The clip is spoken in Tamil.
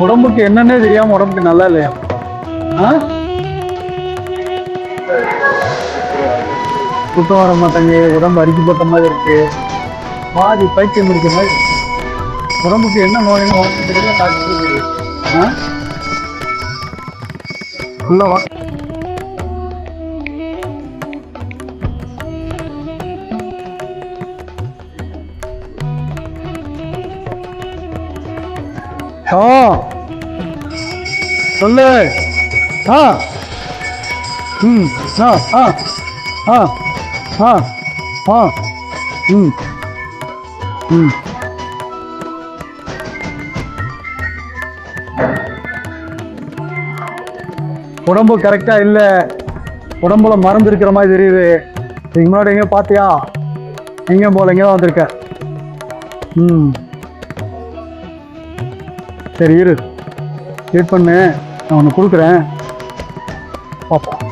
உடம்புக்கு என்னன்னே தெரியாம உடம்புக்கு நல்லா இல்லையா? ஆ? வர மாட்டேங்குது உடம்பு அரிக்கி போட்ட மாதிரி இருக்கு. பாதி பைத்தியம் முடிக்கிற மாதிரி உடம்புக்கு என்ன நோயின்னு உடம்புக்கு தெரியல டாக்டர் தெரியல. ஆ சொல்லு. ஆ ம். ஆ ஆ ஆ ஆ ஆ ம். ம். உடம்பு கரெக்டாக இல்லை. உடம்புல மறந்து இருக்கிற மாதிரி தெரியுது. இதுக்கு முன்னாடி எங்கேயோ பார்த்தியா? எங்கேயும் போல எங்கேயோ வந்திருக்க. ம். சரி இரு. வெயிட் பண்ணு. நான் ஒன்று கொடுக்குறேன். பார்ப்போம்